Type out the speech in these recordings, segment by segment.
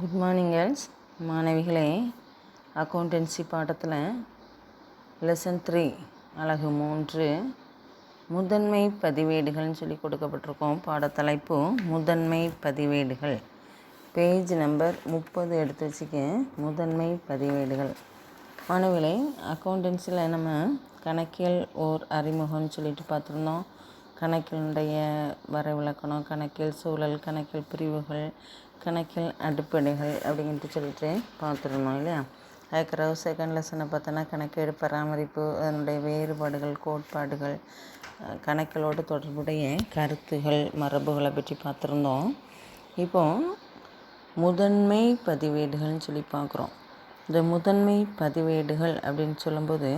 Good morning girls மாணவிகளே accountancy பாடத்தில் lesson three அழகு மூன்று முதன்மை பதிவேடுகள்னு சொல்லி கொடுக்கப்பட்டிருக்கோம் பாடத்தலைப்பு முதன்மை பதிவேடுகள். பேஜ் நம்பர் முப்பது எடுத்து வச்சுக்க முதன்மை பதிவேடுகள். மாணவிகளே அக்கௌண்டன்சியில் நம்ம கணக்கியல் ஓர் அறிமுகம்னு சொல்லிட்டு பார்த்துருந்தோம். கணக்கினுடைய வரைவிலக்கணம் கணக்கில் சூழல் கணக்கில் பிரிவுகள் கணக்கில் அடிப்படைகள் அப்படின்ட்டு சொல்லிட்டு பார்த்துருந்தோம் இல்லையா? அதுக்கப்புறம் செகண்ட் லெசனை பார்த்தோன்னா கணக்கேடு பராமரிப்பு அதனுடைய வேறுபாடுகள் கோட்பாடுகள் கணக்கிலோடு தொடர்புடைய கருத்துகள் மரபுகளை பற்றி பார்த்துருந்தோம். இப்போது முதன்மை பதிவேடுகள்னு சொல்லி பார்க்குறோம். இந்த முதன்மை பதிவேடுகள் அப்படின்னு சொல்லும்போது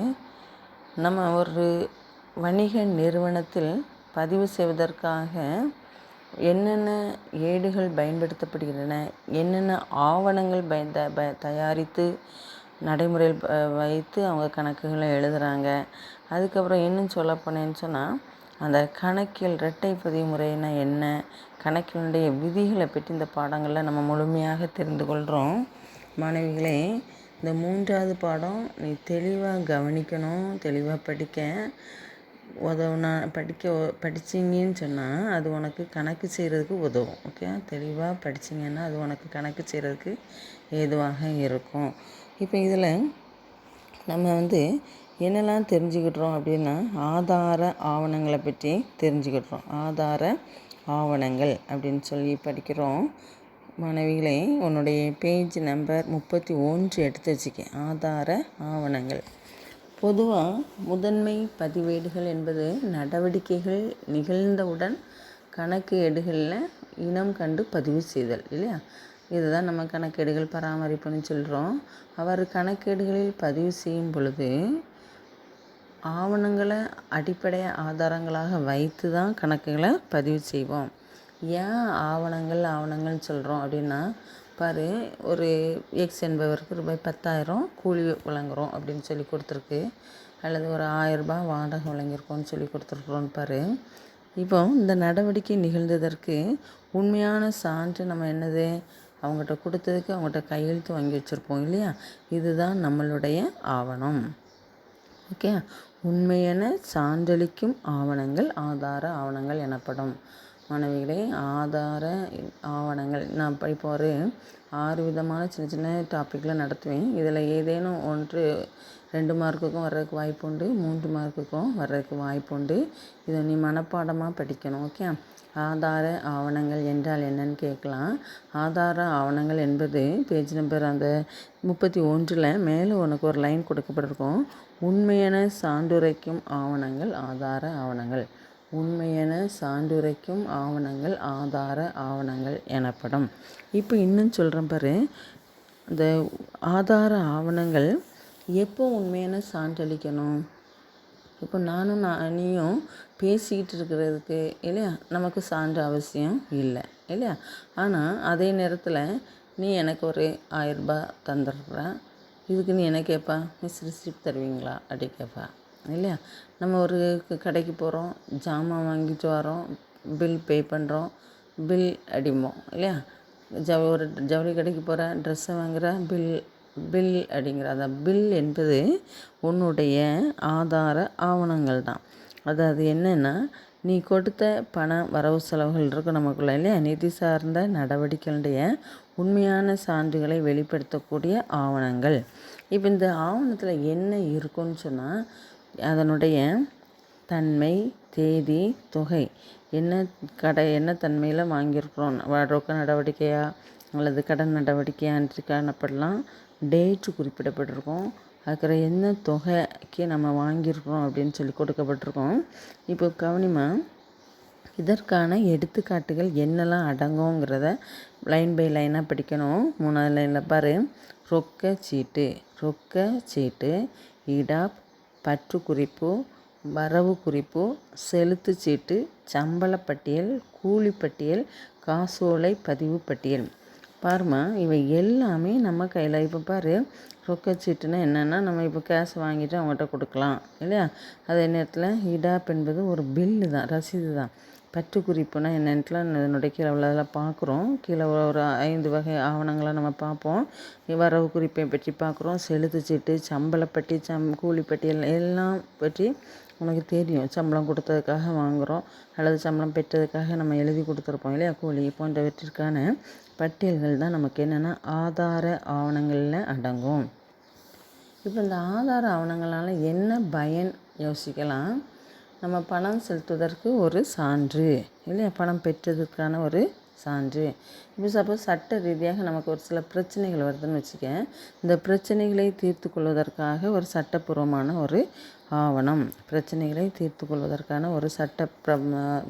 நம்ம ஒரு வணிக நிறுவனத்தில் பதிவு செய்வதற்காக என்னென்ன ஏடுகள் பயன்படுத்தப்படுகின்றன என்னென்ன ஆவணங்கள் பயன் த- ப தயாரித்து நடைமுறையில் வைத்து அவங்க கணக்குகளை எழுதுகிறாங்க அதுக்கப்புறம் இன்னும் சொல்ல போனேன்னு சொன்னால் அந்த கணக்கியல் இரட்டை பதிவு முறைனா என்ன கணக்கினுடைய விதிகளை பற்றி இந்த பாடங்களில் நம்ம முழுமையாக தெரிந்து கொள்கிறோம் மாணவிகளே இந்த மூன்றாவது பாடம் நீ தெளிவாக கவனிக்கணும் தெளிவாக படிக்க. உதவுனா படிக்க படிச்சிங்கன்னு சொன்னால் அது உனக்கு கணக்கு செய்கிறதுக்கு உதவும் ஓகே தெளிவாக படிச்சீங்கன்னா அது உனக்கு கணக்கு செய்கிறதுக்கு ஏதுவாக இருக்கும். இப்போ இதில் நம்ம வந்து என்னெல்லாம் தெரிஞ்சுக்கிட்டுறோம் அப்படின்னா ஆதார ஆவணங்களை பற்றி தெரிஞ்சுக்கிட்டுறோம் ஆதார ஆவணங்கள் அப்படின்னு சொல்லி படிக்கிறோம். மாணவிகளே உன்னுடைய பேஜ் நம்பர் முப்பத்தி ஒன்று எடுத்து வச்சுக்க ஆதார ஆவணங்கள். பொதுவாக முதன்மை பதிவேடுகள் என்பது நடவடிக்கைகள் நிகழ்ந்தவுடன் கணக்கு ஏடுகளில் இனம் கண்டு பதிவு செய்தல் இல்லையா? இதுதான் நம்ம கணக்கேடுகள் பராமரிப்புன்னு சொல்கிறோம் அவர் கணக்கேடுகளில் பதிவு செய்யும் பொழுது ஆவணங்களை அடிப்படை ஆதாரங்களாக வைத்து தான் கணக்குகளை பதிவு செய்வோம். ஏன் ஆவணங்கள் ஆவணங்கள்னு சொல்கிறோம் அப்படின்னா பார் ஒரு எக்ஸ் என்பவருக்கு ரூபாய் பத்தாயிரம் கூலி வழங்குறோம் அப்படின்னு சொல்லி கொடுத்துருக்கு. அல்லது ஒரு ஆயரரூபா வாடகை வழங்கியிருக்கோம்னு சொல்லி கொடுத்துருக்குறோன்னு பாரு இப்போ இந்த நடவடிக்கை நிகழ்ந்ததற்கு உண்மையான சான்று நம்ம என்னது? அவங்ககிட்ட கொடுத்ததுக்கு அவங்ககிட்ட கையெழுத்து வாங்கி வச்சுருப்போம் இல்லையா? இதுதான் நம்மளுடைய ஆவணம். ஓகே? உண்மையான சான்றளிக்கும் ஆவணங்கள் ஆதார ஆவணங்கள் எனப்படும். மாணவிகளே ஆதார ஆவணங்கள். நான் இப்போ இப்போ ஒரு ஆறு விதமான சின்ன சின்ன டாப்பிக்கில் நடத்துவேன். இதில் ஏதேனும் ஒன்று ரெண்டு மார்க்குக்கும் வர்றதுக்கு வாய்ப்பு உண்டு மூன்று மார்க்குக்கும் வர்றதுக்கு வாய்ப்பு உண்டு. இதை நீ மனப்பாடமாக படிக்கணும் ஓகே ஆதார ஆவணங்கள் என்றால் என்னன்னு கேட்கலாம். ஆதார ஆவணங்கள் என்பது பேஜ் நம்பர் அந்த முப்பத்தி ஒன்றில் மேலே உனக்கு ஒரு லைன் கொடுக்கப்பட்டிருக்கும். உண்மையான சான்றுரைக்கும் ஆவணங்கள் ஆதார ஆவணங்கள். உண்மையென சான்றுரைக்கும் ஆவணங்கள் ஆதார ஆவணங்கள் எனப்படும். இப்போ இன்னும் சொல்கிறேன் பாரு. இந்த ஆதார ஆவணங்கள் எப்போ உண்மையான சான்றளிக்கணும்? இப்போ நானும் நான் நீயும் பேசிக்கிட்டு இருக்கிறதுக்கு இல்லையா? நமக்கு சான்று அவசியம் இல்லை இல்லையா? ஆனால் அதே நேரத்தில் நீ எனக்கு ஒரு ஆயரூபா தந்துடுற. இதுக்கு நீ என்ன கேட்பா மிஸ் ரிசிப்ட் தருவீங்களா? அப்படி கேட்பா இல்லையா? நம்ம ஒரு கடைக்கு போகிறோம் ஜாமான் வாங்கிட்டு வரோம் பில் பே பண்ணுறோம் பில் அடிப்போம் இல்லையா? ஜவு ஒரு ஜவுளி கடைக்கு போகிற ட்ரெஸ்ஸை வாங்குற பில் பில் அப்படிங்கிற அதான் பில் என்பது உன்னுடைய ஆதார ஆவணங்கள் தான். அதாவது என்னென்னா நீ கொடுத்த பண வரவு செலவுகள் இருக்கும் நமக்குள்ள இல்லையா? நிதி சார்ந்த நடவடிக்கைகளுடைய உண்மையான சான்றுகளை வெளிப்படுத்தக்கூடிய ஆவணங்கள். இப்போ இந்த ஆவணத்தில் என்ன இருக்குன்னு சொன்னால் அதனுடைய தன்மை தேதி தொகை. என்ன கடை என்ன தன்மையில் வாங்கியிருக்கிறோம்? ரொக்க நடவடிக்கையா அல்லது கடன் நடவடிக்கையான்னு காணப்படலாம். டேட்டு குறிப்பிடப்பட்டிருக்கும். அதுக்கிற என்ன தொகைக்கு நம்ம வாங்கியிருக்கிறோம் அப்படின்னு சொல்லி கொடுக்கப்பட்டிருக்கோம். இப்போ கவனிமா இதற்கான எடுத்துக்காட்டுகள் என்னெல்லாம் அடங்குங்கிறத லைன் பை லைனாக படிக்கணும். மூணாவது லைனில் பாரு. ரொக்க சீட்டு ரொக்க சீட்டு இடாப் பற்று குறிப்பு வரவு குறிப்பு செலுத்து சீட்டு சம்பளப் பட்டியல் கூலி பட்டியல் காசோலை பதிவு பட்டியல். பாருமா இவை எல்லாமே நம்ம கையில். இப்போ பாரு ரொக்கச்சீட்டுனா என்னென்னா நம்ம இப்போ கேஷ் வாங்கிட்டு அவங்ககிட்ட கொடுக்கலாம் இல்லையா? அதே நேரத்தில் இடாப் என்பது ஒரு பில்லு தான் ரசீது தான். பற்று குறிப்புனா என்னன்ட்டுலாம் இதனுடைய கீழே உள்ளதில் பார்க்குறோம். கீழே ஒரு ஐந்து வகை ஆவணங்களை நம்ம பார்ப்போம். வரவு குறிப்பை பற்றி பார்க்குறோம். செலுத்துச்சீட்டு சம்பளப்பட்டி சம் கூலிப்பட்டி எல்லாம் எல்லாம் பற்றி உனக்கு தெரியும். சம்பளம் கொடுத்ததுக்காக வாங்குகிறோம் அல்லது சம்பளம் பெற்றதுக்காக நம்ம எழுதி கொடுத்துருப்போம் இல்லையா? கூலி போன்றவற்றிற்கான பட்டியல்கள் தான் நமக்கு என்னென்னா ஆதார ஆவணங்களில் அடங்கும். இப்போ இந்த ஆதார ஆவணங்களால் என்ன பயன் யோசிக்கலாம்? நம்ம பணம் செலுத்துவதற்கு ஒரு சான்று இல்லையா? பணம் பெற்றதற்கான ஒரு சான்று. இப்போ சப்போஸ் சட்ட ரீதியாக நமக்கு ஒரு சில பிரச்சனைகள் வருதுன்னு வச்சுக்க இந்த பிரச்சனைகளை தீர்த்து கொள்வதற்காக ஒரு சட்டப்பூர்வமான ஒரு ஆவணம். பிரச்சனைகளை தீர்த்து கொள்வதற்கான ஒரு சட்ட பிர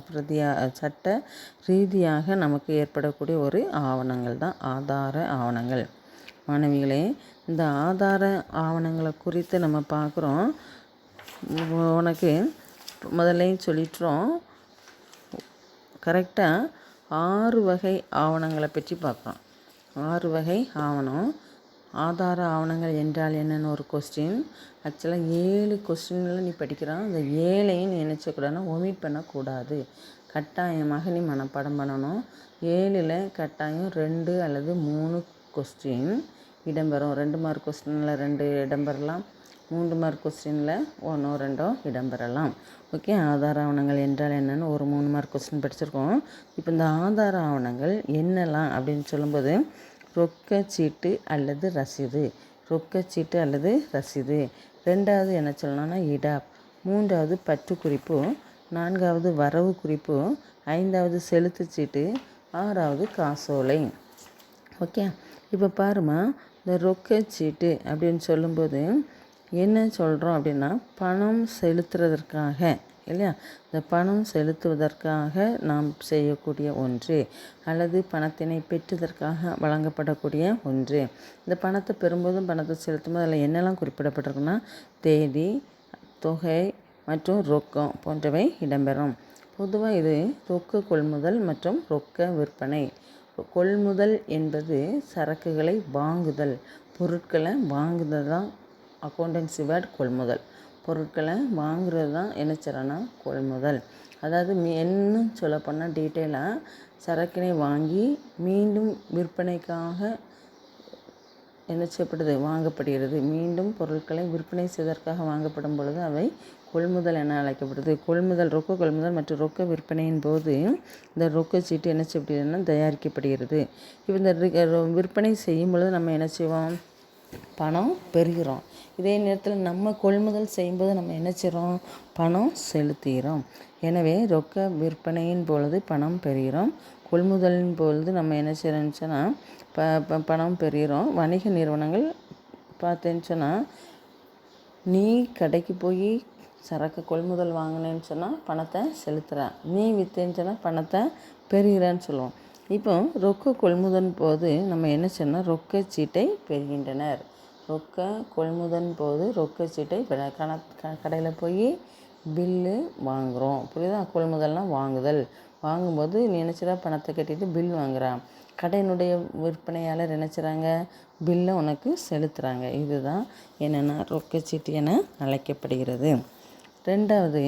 பிரதியா சட்ட ரீதியாக நமக்கு ஏற்படக்கூடிய ஒரு ஆவணங்கள் தான் ஆதார ஆவணங்கள். மாணவிகளே இந்த ஆதார ஆவணங்களை குறித்து நம்ம பார்க்குறோம். உனக்கு முதல்லையும் சொல்லிட்டுறோம். கரெக்டாக ஆறு வகை ஆவணங்களை பற்றி பார்க்குறோம் ஆறு வகை ஆவணம். ஆதார ஆவணங்கள் என்றால் என்னென்னு ஒரு கொஸ்டின் ஆக்சுவலாக ஏழு கொஸ்டின்ல நீ படிக்கிறான். அந்த ஏழையும் நீ நினச்சக்கூடாதுன்னா ஒமிட் பண்ணக்கூடாது. கட்டாயமாக நீ மனப்பாடம் பண்ணணும். ஏழில் கட்டாயம் ரெண்டு அல்லது மூணு கொஸ்டின் இடம்பெறும் ரெண்டு மார்க் கொஸ்டினில் ரெண்டு இடம்பெறலாம் மூன்று மார்க் கொஸ்டினில் ஒன்றோ ரெண்டோ இடம்பெறலாம் ஓகே ஆதார ஆவணங்கள் என்றால் என்னென்னு ஒரு மூணு மார்க் கொஸ்டின் படிச்சிருக்கோம். இப்போ இந்த ஆதார ஆவணங்கள் என்னெல்லாம் அப்படின்னு சொல்லும்போது ரொக்கச்சீட்டு அல்லது ரசீது. ரொக்கச்சீட்டு அல்லது ரசீது. ரெண்டாவது என்ன சொல்லணும்னா இடாப். மூன்றாவது பற்று குறிப்பு நான்காவது வரவு குறிப்பு ஐந்தாவது செலுத்துச்சீட்டு. ஆறாவது காசோலை. ஓகே இப்போ பாருமா இந்த ரொக்கச்சீட்டு அப்படின்னு சொல்லும்போது என்ன சொல்கிறோம் அப்படின்னா பணம் செலுத்துறதற்காக இல்லையா? இந்த பணம் செலுத்துவதற்காக நாம் செய்யக்கூடிய ஒன்று அல்லது பணத்தினை பெற்றதற்காக வழங்கப்படக்கூடிய ஒன்று. இந்த பணத்தை பெறும்போதும் பணத்தை செலுத்தும் போது அதில் என்னெல்லாம் குறிப்பிடப்பட்டிருக்குன்னா தேதி தொகை மற்றும் ரொக்கம் போன்றவை இடம்பெறும். பொதுவாக இது ரொக்க கொள்முதல் மற்றும் ரொக்க விற்பனை. கொள்முதல் என்பது சரக்குகளை வாங்குதல் பொருட்களை வாங்குதல் தான் அக்கௌண்டன்சி வேர்ட் கொள்முதல். பொருட்களை வாங்குறது தான் என்ன செய்கிறோன்னா கொள்முதல். அதாவது மீ இன்னும் சொல்லப்போனால் டீட்டெயிலாக சரக்கினை வாங்கி மீண்டும் விற்பனைக்காக என்ன செய்யப்படுது வாங்கப்படுகிறது. மீண்டும் பொருட்களை விற்பனை செய்வதற்காக வாங்கப்படும் பொழுது அவை கொள்முதல் என அழைக்கப்படுது. கொள்முதல் ரொக்க கொள்முதல் மற்றும் ரொக்க விற்பனையின் போது இந்த ரொக்க சீட்டு என்ன செய்யப்படுதுன்னா தயாரிக்கப்படுகிறது. இப்போ இந்த விற்பனை செய்யும் பொழுது நம்ம என்ன செய்வோம்? பணம் பெறுகிறோம். இதே நேரத்தில் நம்ம கொள்முதல் செய்யும்போது நம்ம என்ன செய்கிறோம் பணம் செலுத்துகிறோம். எனவே ரொக்க விற்பனையின் பொழுது பணம் பெறுகிறோம். கொள்முதலின் பொழுது நம்ம என்ன செய்கிறோம்னு சொன்னால் ப பணம் பெறுகிறோம். வணிக நிறுவனங்கள் பார்த்தேன்னு சொன்னால் நீ கடைக்கு போய் சரக்கு கொள்முதல் வாங்கினேன்னு சொன்னால் பணத்தை செலுத்துகிறேன் நீ விற்றேன்னு சொன்னால் பணத்தை பெறுகிறேன்னு சொல்லுவோம். இப்போ ரொக்க கொள்முதல் போது நம்ம என்ன சொன்னால் ரொக்க சீட்டை பெறுகின்றனர். ரொக்க கொள்முதல் போது ரொக்க சீட்டை பெற கண க கடையில் போய் பில்லு வாங்குகிறோம் புரியுதா? கொள்முதல்னால் வாங்குதல். வாங்கும்போது நீ நினச்சிடா பணத்தை கட்டிட்டு பில் வாங்குகிறான் கடையினுடைய விற்பனையாளர் நினச்சிறாங்க பில்லை உனக்கு செலுத்துகிறாங்க இதுதான் என்னென்னா ரொக்கச்சீட்டு என அழைக்கப்படுகிறது. ரெண்டாவது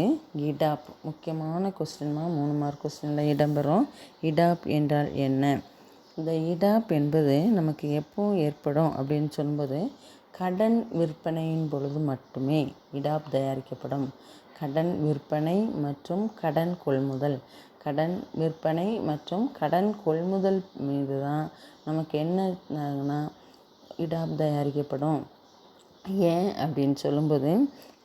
இடாப் முக்கியமான கொஸ்டின்மா மூணு மார்க் கொஸ்டினில் இடம்பெறும். இடாப் என்றால் என்ன? இந்த இடாப் என்பது நமக்கு எப்போ ஏற்படும் அப்படின்னு சொல்லும்போது கடன் விற்பனையின் பொழுது மட்டுமே இடாப் தயாரிக்கப்படும். கடன் விற்பனை மற்றும் கடன் கொள்முதல். கடன் விற்பனை மற்றும் கடன் கொள்முதல் மீது தான் நமக்கு என்ன இடாப் தயாரிக்கப்படும். ஏன் அப்படின்னு சொல்லும்போது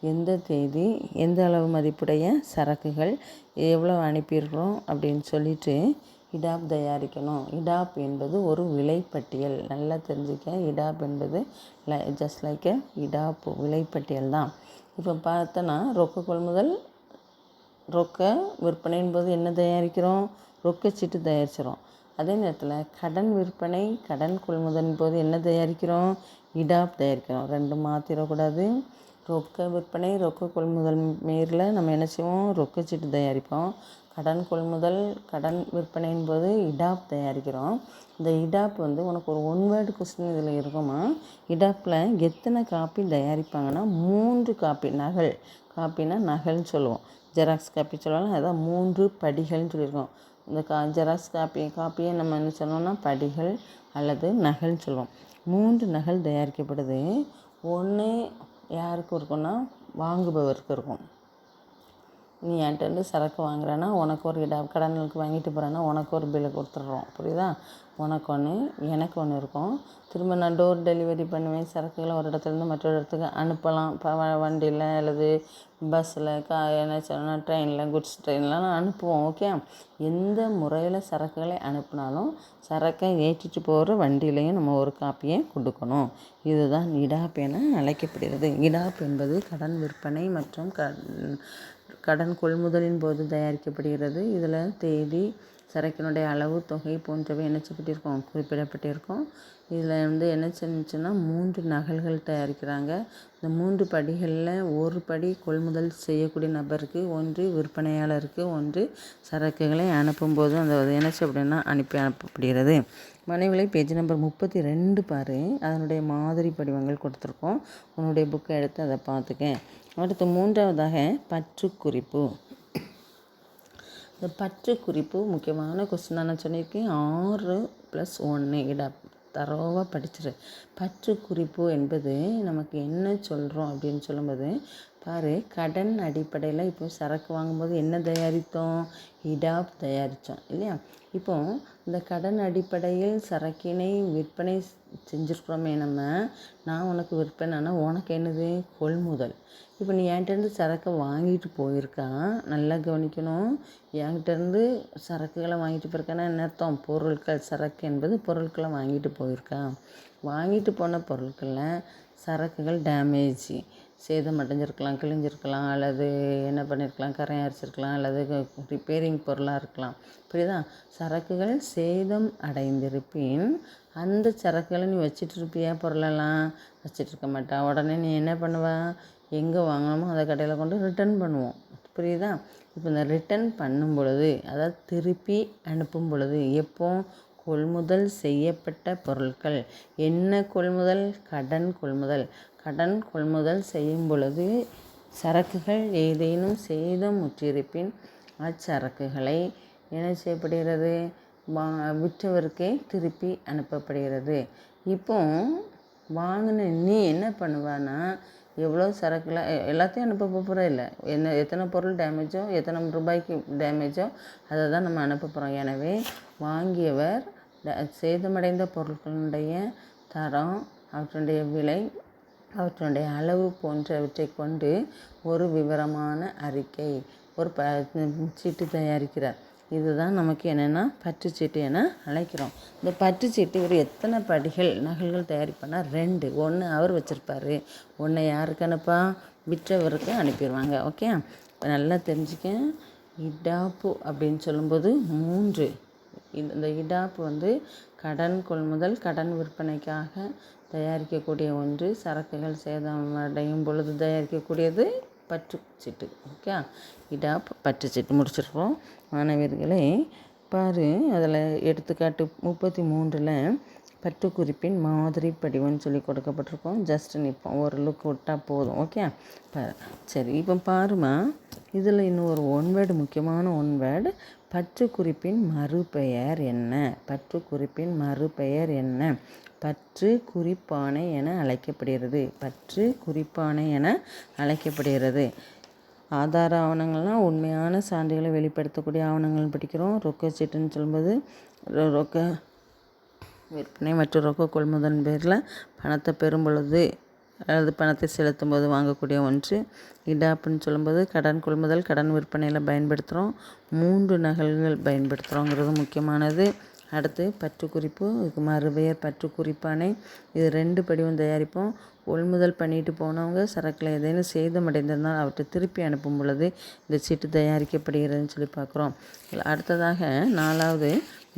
எந்த தேதி எந்த அளவு மதிப்புடைய சரக்குகள் எவ்வளோ அனுப்பியிருக்கிறோம் அப்படின்னு சொல்லிட்டு இடாப் தயாரிக்கணும். இடாப் என்பது ஒரு விலைப்பட்டியல். நல்லா தெரிஞ்சுக்க இடாப் என்பது ஜஸ்ட் லைக் இடாப் விலைப்பட்டியல் தான். இப்போ பார்த்தோன்னா ரொக்க கொள்முதல் ரொக்க விற்பனையின் போது என்ன தயாரிக்கிறோம்? ரொக்க சீட்டு தயாரிச்சிடும் அதே நேரத்தில் கடன் விற்பனை கடன் கொள்முதலின் போது என்ன தயாரிக்கிறோம்? இடாப் தயாரிக்கிறோம். ரெண்டும் மாற்றிடக்கூடாது ரொக்க விற்பனை ரொக்க கொள்முதல் மேரில் நம்ம என்ன செய்வோம்? ரொக்க சீட்டு தயாரிப்போம். கடன் கொள்முதல் கடன் விற்பனையின் போது இடாப் தயாரிக்கிறோம். இந்த இடாப் வந்து உனக்கு ஒரு ஒன் வேர்டு கொஸ்டின் இதில் இருக்குமா? இடாப்பில் எத்தனை காப்பி தயாரிப்பாங்கன்னா மூன்று காப்பி நகல். காப்பினா நகல்னு சொல்லுவோம். ஜெராக்ஸ் காப்பி சொல்லலாம் அதான் மூன்று படிகள்னு சொல்லியிருக்கோம். இந்த கா ஜெராக்ஸ் காப்பி காப்பியை நம்ம என்ன சொல்லணும்னா படிகள் அல்லது நகல்னு சொல்லுவோம். மூன்று நகல் தயாரிக்கப்படுது. ஒன்று யாருக்கு இருக்கும்னா வாங்குபவருக்கு இருக்கும். நீ என்கிட்ட சரக்கு வாங்குறேன்னா உனக்கு ஒரு இட கடனுக்கு வாங்கிட்டு போகிறேன்னா உனக்கு ஒரு பில்லு கொடுத்துட்றோம். புரியுதா? உனக்கு ஒன்று எனக்கு ஒன்று இருக்கும். திரும்ப நான் டோர் டெலிவரி பண்ணுவேன். சரக்குகளை ஒரு இடத்துலேருந்து மற்றொரு இடத்துக்கு அனுப்பலாம். இப்போ வண்டியில் அல்லது பஸ்ஸில் கா என்ன சொல்லணும் ட்ரெயினில் குட்ஸ் ட்ரெயின்லாம் நான் அனுப்புவோம். ஓகே எந்த முறையில் சரக்குகளை அனுப்புனாலும் சரக்கை ஏற்றிட்டு போகிற வண்டியிலையும் நம்ம ஒரு காப்பியை கொடுக்கணும். இதுதான் இடாப் என அழைக்கப்படுகிறது. இடாப் என்பது கடன் விற்பனை மற்றும் க கடன் கொள்முதலின் போது தயாரிக்கப்படுகிறது. இதில் தேதி சரக்கினுடைய அளவு தொகை போன்றவை என்ன செய்யப்பட்டிருக்கும் குறிப்பிடப்பட்டிருக்கும். இதில் வந்து என்ன செஞ்சுன்னா மூன்று நகல்கள் தயாரிக்கிறாங்க. இந்த மூன்று படிகளில் ஒரு படி கொள்முதல் செய்யக்கூடிய நபருக்கு ஒன்று விற்பனையாளருக்கு ஒன்று சரக்குகளை அனுப்பும்போது அந்த என்னச்சு அப்படின்னா அனுப்பி அனுப்பப்படுகிறது. மனைவிலை பேஜ் நம்பர் முப்பத்தி ரெண்டு பாரு. அதனுடைய மாதிரி படிவங்கள் கொடுத்துருக்கோம். உன்னுடைய புக்கை எடுத்து அதை பார்த்துக்க அடுத்து மூன்றாவதாக பற்று குறிப்பு இந்த பற்று குறிப்பு முக்கியமான கொஸ்டின் நான் சொல்லியிருக்கேன் ஆறு ப்ளஸ் ஒன்று இட தரோவாக படிச்சிரு. பற்று குறிப்பு என்பது நமக்கு என்ன சொல்கிறோம் அப்படின்னு சொல்லும்போது பாரு கடன் அடிப்படையில் இப்போ சரக்கு வாங்கும்போது என்ன தயாரித்தோம்? இடாப் தயாரித்தோம் இல்லையா? இப்போ இந்த கடன் அடிப்படையில் சரக்கினை விற்பனை செஞ்சுருக்குறோமே நம்ம நான் உனக்கு விற்பனைனா உனக்கு என்னது? கொள்முதல். இப்போ நீ என்கிட்டேருந்து சரக்கை வாங்கிட்டு போயிருக்கான் நல்லா கவனிக்கணும். என்கிட்டேருந்து சரக்குகளை வாங்கிட்டு போயிருக்கேன்னா என்ன அர்த்தம்? பொருட்கள் சரக்கு என்பது பொருட்களை வாங்கிட்டு போயிருக்கான் வாங்கிட்டு போன பொருட்களில் சரக்குகள் டேமேஜ் சேதம் அடைஞ்சிருக்கலாம் கிழிஞ்சிருக்கலாம் அல்லது என்ன பண்ணியிருக்கலாம் கரையான் அரிச்சிருக்கலாம் அல்லது ரிப்பேரிங் பொருளாக இருக்கலாம். புரியுதா? சரக்குகள் சேதம் அடைந்திருப்பின் அந்த சரக்குகளை நீ வச்சிட்டு இருப்பியா பொருளெல்லாம் வச்சிட்டு இருக்க மாட்டா. உடனே நீ என்ன பண்ணுவ? எங்கே வாங்கினோமோ அதை கடையில் கொண்டு ரிட்டர்ன் பண்ணுவோம். புரியுதா? இப்போ இந்த ரிட்டர்ன் பண்ணும் பொழுது அதாவது திருப்பி அனுப்பும் பொழுது எப்போ? கொள்முதல் செய்யப்பட்ட பொருட்கள். என்ன கொள்முதல்? கடன் கொள்முதல். கடன் கொள்முதல் செய்யும் பொழுது சரக்குகள் ஏதேனும் சேதம் முற்றிருப்பின் அச்சரக்குகளை என்ன செய்யப்படுகிறது? வா விற்றவருக்கே திருப்பி அனுப்பப்படுகிறது. இப்போ வாங்கின நீ என்ன பண்ணுவான்னா எவ்வளோ சரக்குல எல்லாத்தையும் அனுப்ப போகிறோம் இல்லை. என்ன எத்தனை பொருள் டேமேஜோ எத்தனை ரூபாய்க்கு டேமேஜோ அதை தான் நம்ம அனுப்ப போகிறோம் எனவே வாங்கியவர் சேதமடைந்த பொருட்களுடைய தரம் அவற்றுடைய விலை அவற்றினுடைய அளவு போன்றவற்றை கொண்டு ஒரு விவரமான அறிக்கை ஒரு ப சீட்டு தயாரிக்கிறார். இதுதான் நமக்கு என்னென்னா பற்றுச்சீட்டு என அழைக்கிறோம். இந்த பற்றுச்சீட்டு இவர் எத்தனை படிகள் நகல்கள் தயாரிப்பானா ரெண்டு. ஒன்று அவர் வச்சுருப்பாரு. ஒன்று யாருக்கு அனுப்பா? விற்றவருக்கு அனுப்பிடுவாங்க ஓகே? இப்போ நல்லா தெரிஞ்சுக்க. இடாப்பு அப்படின்னு சொல்லும்போது மூன்று. இந்த இடாப்பு வந்து கடன் கொள்முதல் கடன் விற்பனைக்காக தயாரிக்கக்கூடிய ஒன்று சரக்குகள் சேதம் அடையும் பொழுது தயாரிக்கக்கூடியது பற்றுச்சீட்டு. ஓகே? பற்று பற்றுச்சீட்டு முடிச்சிருக்கோம் மாணவர்களே பாரு அதில் எடுத்துக்காட்டு முப்பத்தி மூன்றில் பட்டுக்குறிப்பின் மாதிரி படிவம்னு சொல்லி கொடுக்கப்பட்டிருக்கோம். ஜஸ்ட் நிற்போம் ஒரு லுக் விட்டால் போதும். ஓகே? சரி இப்போ பாருமா இதில் இன்னும் ஒரு ஒன் வேர்டு முக்கியமான ஒன் வேர்டு பற்றுக்குறிப்பின் மறுபெயர் என்ன? பற்றுக்குறிப்பின் மறுபெயர் என்ன? பற்று குறிப்பானை என அழைக்கப்படுகிறது. பற்று குறிப்பானை என அழைக்கப்படுகிறது. ஆதார ஆவணங்கள்னால் உண்மையான சான்றுகளை வெளிப்படுத்தக்கூடிய ஆவணங்கள் படிக்கிறோம். ரொக்க சீட்டுன்னு சொல்லும்போது ரொக்க விற்பனை மற்றும் ரொக்க கொள்முதல் பேரில் பணத்தை பெறும் பொழுது அல்லது பணத்தை செலுத்தும் போது வாங்கக்கூடிய ஒன்று. இடாப்புன்னு சொல்லும்போது கடன் கொள்முதல் கடன் விற்பனையில் பயன்படுத்துகிறோம் மூன்று நகல்கள் பயன்படுத்துகிறோங்கிறது முக்கியமானது. அடுத்து பற்றுக்குறிப்பு இதுக்கு மறுபெயர் பற்றுக்குறிப்பானை. இது ரெண்டு படிவம் தயாரிப்போம். கொள்முதல் பண்ணிட்டு போனவங்க சரக்கில் ஏதேனும் சேதமடைந்திருந்தால் அவற்றை திருப்பி அனுப்பும் பொழுது இந்த சீட்டு தயாரிக்கப்படுகிறதுன்னு சொல்லி பார்க்குறோம். அடுத்ததாக நாலாவது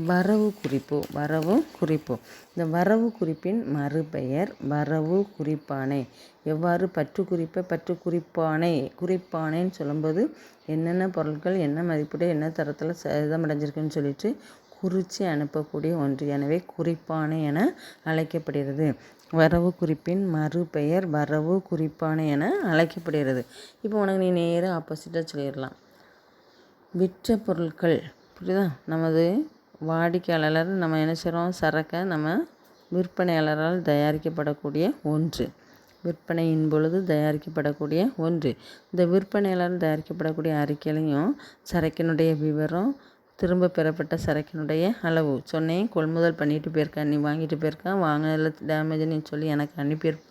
வரவு குறிப்பு வரவு குறிப்பு இந்த வரவு குறிப்பின் மறுபெயர் வரவு குறிப்பானை எவ்வாறு பற்று குறிப்பை பற்று குறிப்பானை குறிப்பானைன்னு சொல்லும்போது என்னென்ன பொருட்கள் என்ன மதிப்புடைய என்ன தரத்தில் சேதமடைஞ்சிருக்குன்னு சொல்லிட்டு குறித்து அனுப்பக்கூடிய ஒன்று. எனவே குறிப்பானை என அழைக்கப்படுகிறது. வரவு குறிப்பின் மறுபெயர் வரவு குறிப்பானை என அழைக்கப்படுகிறது. இப்போ உனக்கு நீ நேராக ஆப்போசிட்டாக சொல்லிடலாம். விற்ற பொருட்கள். புரியுதா? நமது வாடிக்கையாளர் நம்ம என்ன செய்கிறோம் சரக்கை நம்ம விற்பனையாளரால் தயாரிக்கப்படக்கூடிய ஒன்று. விற்பனையின் பொழுது தயாரிக்கப்படக்கூடிய ஒன்று. இந்த விற்பனையாளர் தயாரிக்கப்படக்கூடிய அறிக்கையிலையும் சரக்கினுடைய விவரம் திரும்ப பெறப்பட்ட சரக்கினுடைய அளவு. சொன்னேன் கொள்முதல் பண்ணிட்டு போயிருக்கேன் நீ வாங்கிட்டு போயிருக்கேன் வாங்கினதில் டேமேஜ்னு சொல்லி எனக்கு அனுப்பியிருப்ப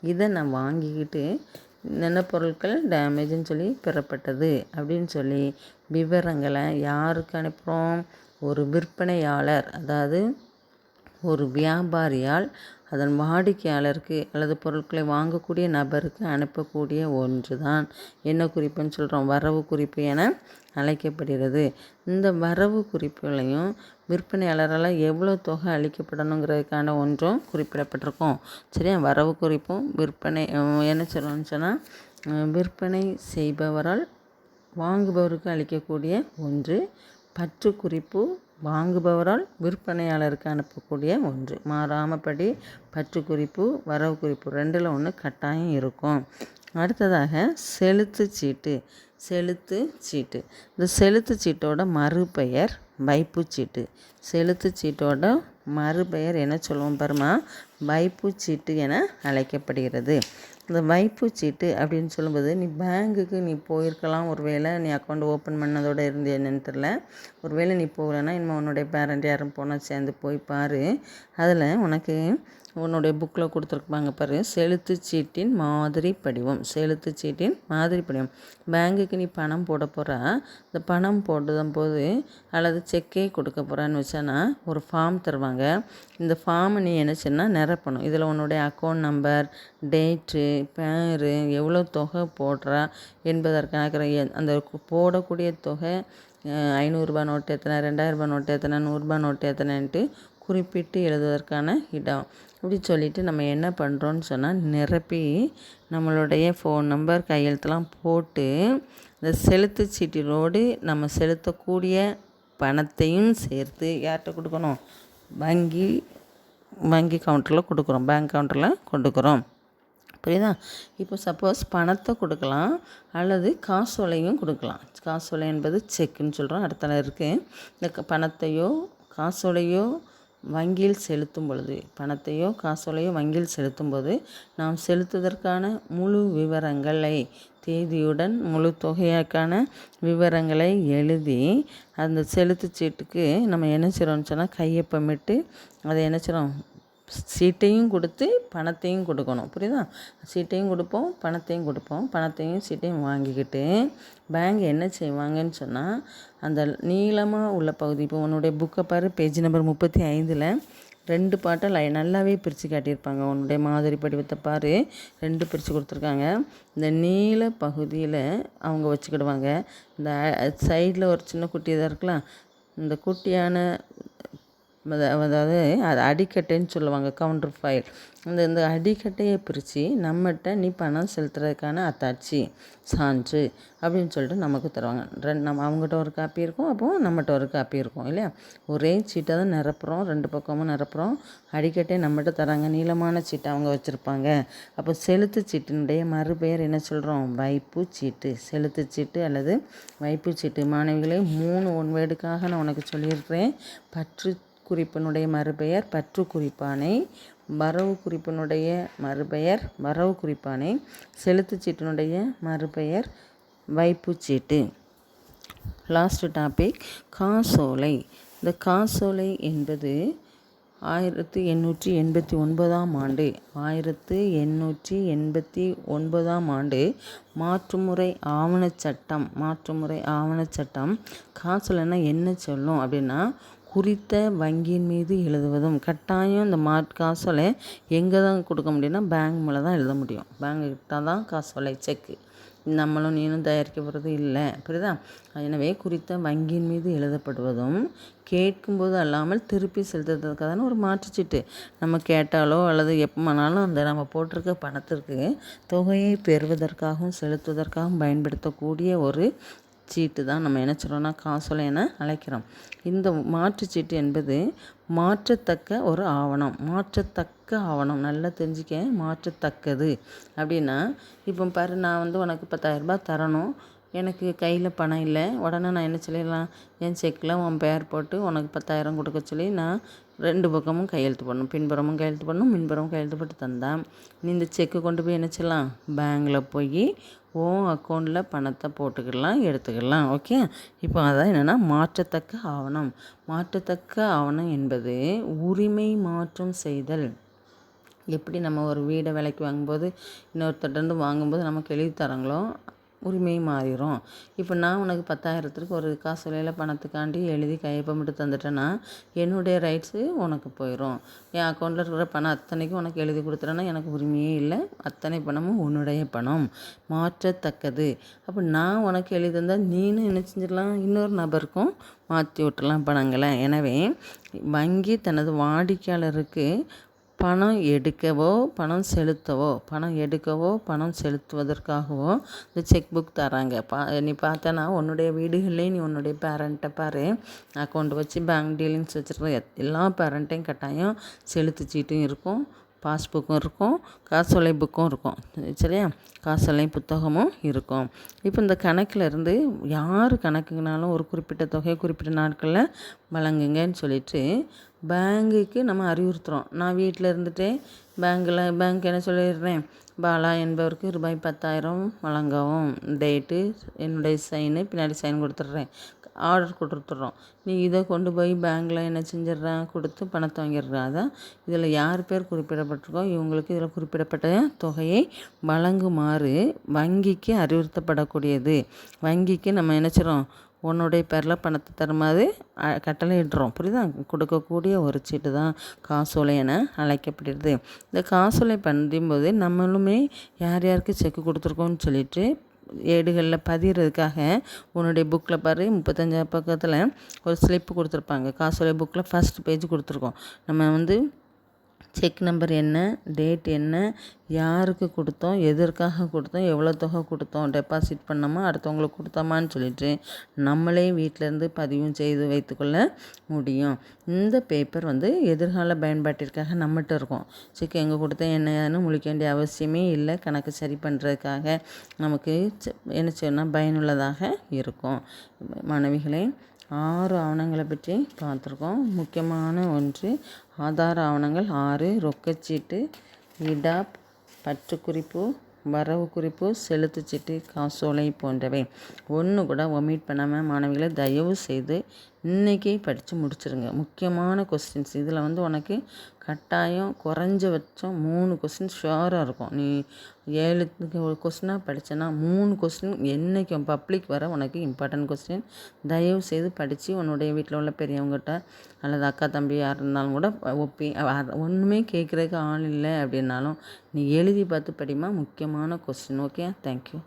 இதை நான் வாங்கிக்கிட்டு என்ன பொருட்கள் டேமேஜ்னு சொல்லி பெறப்பட்டது அப்படின்னு சொல்லி விவரங்களை யாருக்கு அனுப்புகிறோம் ஒரு விற்பனையாளர் அதாவது ஒரு வியாபாரியால் அதன் வாடிக்கையாளருக்கு அல்லது பொருட்களை வாங்கக்கூடிய நபருக்கு அனுப்பக்கூடிய ஒன்று தான் என்ன குறிப்புன்னு சொல்கிறோம் வரவு குறிப்பு என அழைக்கப்படுகிறது. இந்த வரவு குறிப்புகளையும் விற்பனையாளரால் எவ்வளோ தொகை அளிக்கப்படணுங்கிறதுக்கான ஒன்றும் குறிப்பிடப்பட்டிருக்கும். சரியா? வரவு குறிப்பும் விற்பனை என்ன சொல்லணும்னு சொன்னால் விற்பனை செய்பவரால் வாங்குபவருக்கு அளிக்கக்கூடிய ஒன்று பற்று குறிப்பு வாங்குபவரால் விற்பனையாளருக்கு அனுப்பக்கூடிய ஒன்று. மாறாமப்படி பற்று குறிப்பு வரவு குறிப்பு ரெண்டில் ஒன்று கட்டாயம் இருக்கும். அடுத்ததாக செலுத்து சீட்டு செலுத்து சீட்டு. இந்த செலுத்து சீட்டோட மறுபெயர் வைப்பு சீட்டு. செலுத்து சீட்டோட மறுபெயர் என்ன சொல்லுவோம் பாருமா? வைப்பு சீட்டு என அழைக்கப்படுகிறது. இந்த வைப்பு சீட்டு அப்படின்னு சொல்லும்போது நீ பேங்குக்கு நீ போயிருக்கலாம். ஒரு வேளை நீ அக்கௌண்ட் ஓப்பன் பண்ணதோடு இருந்து என்னன்னு தெரில ஒரு வேளை நீ போகலன்னா இனிமேல் உன்னுடைய பேரண்ட் யாரும் போனால் சேர்ந்து போய் பாரு. அதில் உனக்கு உன்னுடைய புக்கில் கொடுத்துருப்பாங்க பாரு. செலுத்து சீட்டின் மாதிரி படிவம். செலுத்து சீட்டின் மாதிரி படிவம். பேங்குக்கு நீ பணம் போட போகிறா இந்த பணம் போடுதும் போது அல்லது செக்கே கொடுக்க போகிறான்னு வச்சேன்னா ஒரு ஃபார்ம் தருவாங்க. இந்த ஃபார்மை நீ என்ன நிரப்பணும். இதில் உன்னுடைய அக்கௌண்ட் நம்பர் டேட்டு பேரு எவ்வளோ தொகை போடுறா என்பதற்கான அந்த போடக்கூடிய தொகை ஐநூறுரூபா நோட்டு எத்தனை ரெண்டாயிரரூபா நோட்டு எத்தனை நூறுரூபா நோட்டு எத்தனைன்ட்டு குறிப்பிட்டு எழுதுவதற்கான இடம். இப்படி சொல்லிவிட்டு நம்ம என்ன பண்ணுறோன்னு சொன்னால் நிரப்பி நம்மளுடைய ஃபோன் நம்பர் கையெழுத்துலாம் போட்டு இந்த செலுத்து சீட்டிலோடு நம்ம செலுத்தக்கூடிய பணத்தையும் சேர்த்து யார்கிட்ட கொடுக்கணும்? வங்கி வங்கி கவுண்டரில் கொடுக்குறோம். பேங்க் கவுண்டரில் கொடுக்குறோம். புரியுதா? இப்போ சப்போஸ் பணத்தை கொடுக்கலாம் அல்லது காசோலையும் கொடுக்கலாம். காசோலை என்பது செக்குன்னு சொல்கிறோம் அடுத்த இருக்குது இந்த பணத்தையோ காசோலையோ வங்கியில் செலுத்தும் பொழுது பணத்தையோ காசோலையோ வங்கியில் செலுத்தும் போது நாம் செலுத்துவதற்கான முழு விவரங்களை தேதியுடன் முழு தொகையாக்கான விவரங்களை எழுதி அந்த செலுத்து சீட்டுக்கு நம்ம என்ன செய்கிறோம்னு சொன்னால் கையொப்பமிட்டு அதை என்ன செய்கிறோம் சீட்டையும் கொடுத்து பணத்தையும் கொடுக்கணும். புரியுதா? சீட்டையும் கொடுப்போம் பணத்தையும் கொடுப்போம். பணத்தையும் சீட்டையும் வாங்கிக்கிட்டு பேங்க் என்ன செய்வாங்கன்னு சொன்னால் அந்த நீளமாக உள்ள பகுதி இப்போ உன்னுடைய புக்கை பாரு பேஜ் நம்பர் முப்பத்தி ஐந்தில் ரெண்டு பாட்டை லை நல்லாவே பிரித்து காட்டியிருப்பாங்க. உன்னுடைய மாதிரி படிவத்தை பாரு ரெண்டு பிரித்து கொடுத்துருக்காங்க. இந்த நீல பகுதியில் அவங்க வச்சுக்கிடுவாங்க. இந்த சைடில் ஒரு சின்ன குட்டி இதாக இருக்கலாம் இந்த குட்டியான அதாவது அது அடிக்கட்டைன்னு சொல்லுவாங்க கவுண்டர் ஃபைல் அந்த இந்த அடிக்கட்டையை பிரித்து நம்மகிட்ட நீ பணம் செலுத்துறதுக்கான அத்தாட்சி சான்று அப்படின்னு சொல்லிட்டு நமக்கு தருவாங்க. ரெண்டு நம்ம அவங்ககிட்ட ஒரு காப்பி இருக்கும் அப்போது நம்மகிட்ட ஒரு காப்பி இருக்கும் இல்லையா? ஒரே சீட்டை தான் நிரப்புகிறோம் ரெண்டு பக்கமும் நிரப்புகிறோம் அடிக்கட்டை நம்மகிட்ட தராங்க நீளமான சீட்டை அவங்க வச்சுருப்பாங்க. அப்போ செலுத்து சீட்டினுடைய மறுபெயர் என்ன சொல்கிறோம் வைப்பு சீட்டு. செலுத்து சீட்டு அல்லது வைப்பு சீட்டு. மாணவிகளை மூணு ஒன் வேர்டுக்காக நான் உனக்கு சொல்லியிருக்கிறேன். பற்று குறிப்பினுடைய மறுபெயர் பற்று குறிப்பானை வரவு குறிப்பினுடைய மறுபெயர் வரவு குறிப்பானை செலுத்துச்சீட்டினுடைய மறுபெயர் வைப்புச்சீட்டு. லாஸ்ட் டாபிக் காசோலை. இந்த காசோலை என்பது ஆயிரத்து எண்ணூற்றி எண்பத்தி ஒன்பதாம் ஆண்டு ஆயிரத்து எண்ணூற்றி எண்பத்தி ஒன்பதாம் ஆண்டு மாற்றுமுறை ஆவணச் சட்டம் மாற்றுமுறை ஆவணச் சட்டம். காசோலைன்னா என்ன சொல்லும் அப்படின்னா குறித்த வங்கியின் மீது எழுதுவதும் கட்டாயம் இந்த மாட் காசோலை எங்கே தான் கொடுக்க முடியும்னா பேங்க் மேலே தான் எழுத முடியும். பேங்க்கிட்ட தான் காசோலை செக்கு. நம்மளும் நீனும் தயாரிக்க போகிறது இல்லை. புரியுதா? எனவே குறித்த வங்கியின் மீது எழுதப்படுவதும் கேட்கும்போது அல்லாமல் திருப்பி செலுத்துறதுக்கான ஒரு மாற்றுச்சீட்டு. நம்ம கேட்டாலோ அல்லது எப்போனாலும் அந்த நம்ம போட்டிருக்க பணத்திற்கு தொகையை பெறுவதற்காகவும் செலுத்துவதற்காகவும் பயன்படுத்தக்கூடிய ஒரு சீட்டு தான் நம்ம என்ன சொல்கிறோம்னா காசோலை என அழைக்கிறோம். இந்த மாற்றுச்சீட்டு என்பது மாற்றத்தக்க ஒரு ஆவணம். மாற்றத்தக்க ஆவணம். நல்லா தெரிஞ்சுக்க மாற்றத்தக்கது. அப்படின்னா இப்போ பாரு நான் வந்து உனக்கு பத்தாயிரரூபா தரணும். எனக்கு கையில் பணம் இல்லை. உடனே நான் என்ன சொல்லிடலாம்? என் செக்கில் உன் பேர் போட்டு உனக்கு பத்தாயிரம் கொடுக்க சொல்லி நான் ரெண்டு பக்கமும் கையெழுத்து பண்ணணும் பின்புறமும் கையெழுத்து பண்ணணும் மின்புறமும் கையெழுத்து போட்டு தந்தேன் நீ இந்த செக்கு கொண்டு போய் என்ன செய்யலாம்? பேங்கில் போய் உன் அக்கௌண்ட்டில் பணத்தை போட்டுக்கலாம் எடுத்துக்கலாம். ஓகே? இப்போ அதான் என்னென்னா மாற்றத்தக்க ஆவணம். மாற்றத்தக்க ஆவணம் என்பது உரிமை மாற்றம் செய்தல். எப்படி நம்ம ஒரு வீடை விலைக்கு வாங்கும்போது இன்னொருத்தர்ட்டேருந்து வாங்கும்போது நமக்கு எழுதி தராங்களோ உரிமையும் மாறிடும் இப்போ நான் உனக்கு பத்தாயிரத்துக்கு ஒரு காசோலையில் பணத்துக்காண்டி எழுதி கையொப்பமிட்டு தந்துட்டேன்னா என்னுடைய ரைட்ஸு உனக்கு போயிடும் என் அக்கௌண்ட்டில் இருக்கிற பணம் அத்தனைக்கும் உனக்கு எழுதி கொடுத்துட்டேன்னா எனக்கு உரிமையே இல்லை. அத்தனை பணமும் உன்னுடைய பணம். மாற்றத்தக்கது. அப்போ நான் உனக்கு எழுதி தந்தால் நீனும் என்ன செஞ்சிடலாம்? இன்னொரு நபருக்கும் மாற்றி விட்டுலாம் பணங்களை. எனவே வங்கி தனது வாடிக்கையாளருக்கு பணம் எடுக்கவோ பணம் செலுத்தவோ பணம் எடுக்கவோ பணம் செலுத்துவதற்காகவோ இந்த செக் புக் தராங்க பா நீ பார்த்தனா உன்னுடைய வீடுகள்லேயே நீ உன்னுடைய பேரண்ட்டை பாரு. அக்கௌண்ட் வச்சு பேங்க் டீலிங்ஸ் வச்சுருக்க எல்லா பேரண்ட்டையும் கட்டாயம் செலுத்து சீட்டும் இருக்கும் பாஸ்புக்கும் இருக்கும் காசோலை புக்கும் இருக்கும். சரியா? காசோலை புத்தகமும் இருக்கும். இப்போ இந்த கணக்கில் இருந்து யார் கணக்குனாலும் ஒரு குறிப்பிட்ட தொகை குறிப்பிட்ட நாட்களில் வழங்குங்கன்னு சொல்லிட்டு பேங்குக்கு நம்ம அறிவுறுத்துகிறோம் நான் வீட்டில் இருந்துகிட்டே பேங்கில் பேங்க் என்ன சொல்லிடுறேன்? பாலா என்பவருக்கு ரூபாய் பத்தாயிரம் வழங்கவும். டேட்டு என்னுடைய சைனு பின்னாடி சைன் கொடுத்துட்றேன். ஆர்டர் கொடுத்துட்றோம். நீ இதை கொண்டு போய் பேங்க்கில் என்ன செஞ்சிடுறேன் கொடுத்து பணத்தை வாங்கிடுறேன் அதான் இதில் யார் பேர் குறிப்பிடப்பட்டிருக்கோ இவங்களுக்கு இதில் குறிப்பிடப்பட்ட தொகையை வழங்குமாறு வங்கிக்கு அறிவுறுத்தப்படக்கூடியது. வங்கிக்கு நம்ம நினச்சிரோம் உன்னுடைய பேரில் பணத்தை தருமாறு கட்டளையிடுறோம். புரியுதா? கொடுக்கக்கூடிய ஒரு சீட்டு தான் காசோலை என அழைக்கப்படுகிறது. இந்த காசோலை பண்ணும்போது நம்மளுமே யார் யாருக்கு செக்கு கொடுத்துருக்கோம்னு சொல்லிட்டு ஏடுகளில் பதிகிறதுக்காக உன்னுடைய புக்கில் பாரு முப்பத்தஞ்சாயிரம் பக்கத்தில் ஒரு ஸ்லிப்பு கொடுத்துருப்பாங்க. காசோலை புக்கில் ஃபஸ்ட் பேஜ் கொடுத்துருக்கோம். நம்ம வந்து செக் நம்பர் என்ன டேட் என்ன யாருக்கு கொடுத்தோம் எதற்காக கொடுத்தோம் எவ்வளோ தொகை கொடுத்தோம் டெபாசிட் பண்ணோமா அடுத்தவங்களுக்கு கொடுத்தோமான்னு சொல்லிட்டு நம்மளே வீட்டிலேருந்து பதிவும் செய்து வைத்துக்கொள்ள முடியும். இந்த பேப்பர் வந்து எதிர்கால பயன்பாட்டிற்காக நம்மகிட்ட இருக்கும். செக் எங்கே கொடுத்தேன் என்னன்னு முழிக்க வேண்டிய அவசியமே இல்லை. கணக்கு சரி பண்ணுறதுக்காக நமக்கு என்ன சொன்னால் பயனுள்ளதாக இருக்கும். மாணவிகளே ஆறு ஆவணங்களை பற்றி பார்த்துருக்கோம். முக்கியமான ஒன்று ஆதார ஆவணங்கள் ஆறு ரொக்கச்சீட்டு இடாப் பற்றுக்குறிப்பு வரவு குறிப்பு செலுத்துச்சீட்டு காசோலை போன்றவை. ஒன்று கூட ஒமிட் பண்ணாமல் மாணவிகளை தயவு செய்து இன்றைக்கே படித்து முடிச்சிருங்க. முக்கியமான கொஸ்டின்ஸ் இதில் வந்து உனக்கு கட்டாயம் குறைஞ்சபட்சம் மூணு கொஸ்டின் ஷுவராக இருக்கும். நீ ஏழு கொஸ்டினாக படித்தேன்னா மூணு கொஸ்டின் என்றைக்கும் பப்ளிக் வர உனக்கு இம்பார்ட்டன்ட் கொஸ்டின் தயவு செய்து படித்து உன்னுடைய வீட்டில் உள்ள பெரியவங்ககிட்ட அல்லது அக்கா தம்பி யார் இருந்தாலும் கூட ஒப்பி ஒன்றுமே கேட்குறதுக்கு ஆள் இல்லை அப்படின்னாலும் நீ எழுதி பார்த்து படிமா முக்கியமான கொஸ்டின் ஓகே தேங்க்யூ